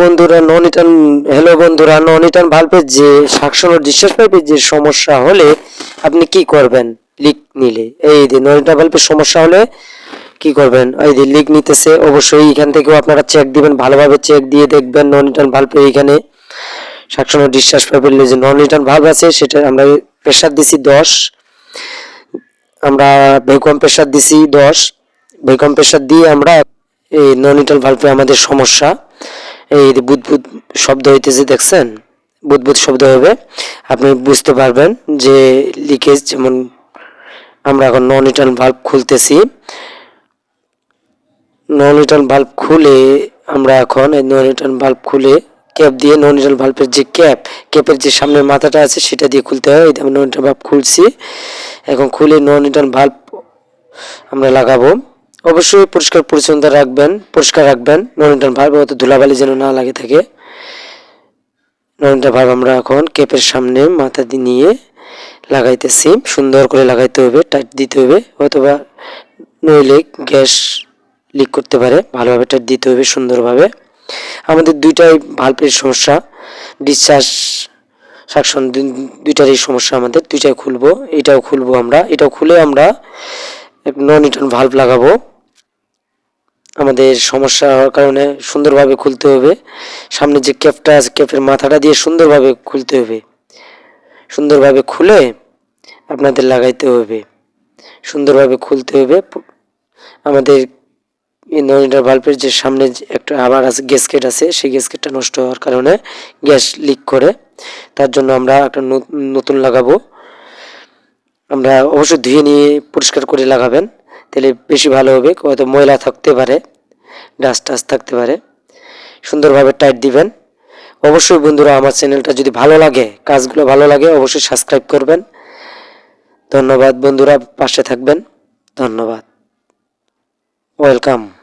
বন্ধুরা নন ইটার্ন হ্যালো বন্ধুরা নন ইটার্ন ভালভের যে সাকশনের ডিসচার্জ পাইপের যে সমস্যা হলে আপনি কি করবেন? লিক নিলে। এই যে নন ইটার্ন ভালভের সমস্যা হলে কি করবেন? এই যে লিক নিতেছে, অবশ্যই এখান থেকেও আপনারা চেক দিবেন, ভালোভাবে চেক দিয়ে দেখবেন নন ইটার্ন ভালভের এখানে সাকশনের ডিসচার্জ পাইপের যে নন ইটার্ন ভালভ আছে, সেটা আমরা প্রেশার দিছি দশ। আমরা ভ্যাকুয়াম প্রেশার দিছি দশ। ভ্যাকুয়াম প্রেশার দিয়ে আমরা এই ননিটাল ভালভে আমাদের সমস্যা এই বুদবুদ শব্দ হইতেছে, দেখছেন? বুদবুদ শব্দ হবে। আপনি বুঝতে পারবেন যে লিকেজ যেমন আমরা এখন ননিটাল ভালভ খুলতেছি। ননিটাল ভালভ খুলে আমরা এখন এই ননিটাল ভালভ খুলে ক্যাপ দিয়ে ননিটাল ভালভের যে ক্যাপ ক্যাপের যে সামনের মাথাটা আছে, সেটা দিয়ে খুলতে হয়। আমি ননিটাল ভালভ খুলছি। এখন খুলে ননিটাল ভালভ আমরা লাগাবো। অবশ্যই পরিষ্কার পরিচ্ছন্নতা রাখবেন, পরিষ্কার রাখবেন। ননিটাল ভালভ অত ধুলাবালি যেন না লাগে থাকে। ননিটাল ভালভ আমরা এখন ক্যাপের সামনে মাথা দিয়ে নিয়ে লাগাইতেছি সুন্দর করে লাগাইতে হবে, টাইট দিতে হবে, অথবা নইলে গ্যাস লিক করতে পারে। ভালোভাবে টাইট দিতে হবে, সুন্দরভাবে। আমাদের দুইটাই ভালভের সমস্যা। ডিসচার্জ, সাকশন দুইটারই সমস্যা আমাদের। দুইটাই খুলবো, এটাও খুলবো আমরা। এটাও খুলে আমরা নন ইটার্ন ভাল্ব লাগাবো। আমাদের সমস্যা হওয়ার কারণে সুন্দরভাবে খুলতে হবে। সামনে যে ক্যাপটা আছে, ক্যাপের মাথাটা দিয়ে সুন্দরভাবে খুলতে হবে। সুন্দরভাবে খুলে আপনাদের লাগাইতে হবে। সুন্দরভাবে খুলতে হবে। আমাদের এই ননিটার ভাল্বের যে সামনে একটা আবার আছে গ্যাসকেট আছে, সেই গ্যাসকেটটা নষ্ট হওয়ার কারণে গ্যাস লিক করে। তার জন্য আমরা একটা নত- নতুন লাগাবো। আমরা অবশ্যই ধুয়ে নিয়ে পরিষ্কার করে লাগাবেন। তাহলে বেশি ভালো হবে। হয়তো ময়লা থাকতে পারে, ডাস্ট টাস্ট থাকতে পারে। সুন্দরভাবে টাইট দিবেন। অবশ্যই বন্ধুরা আমার চ্যানেলটা যদি ভালো লাগে, কাজগুলো ভালো লাগে, অবশ্যই সাবস্ক্রাইব করবেন। ধন্যবাদ বন্ধুরা, পাশে থাকবেন। ধন্যবাদ। ওয়েলকাম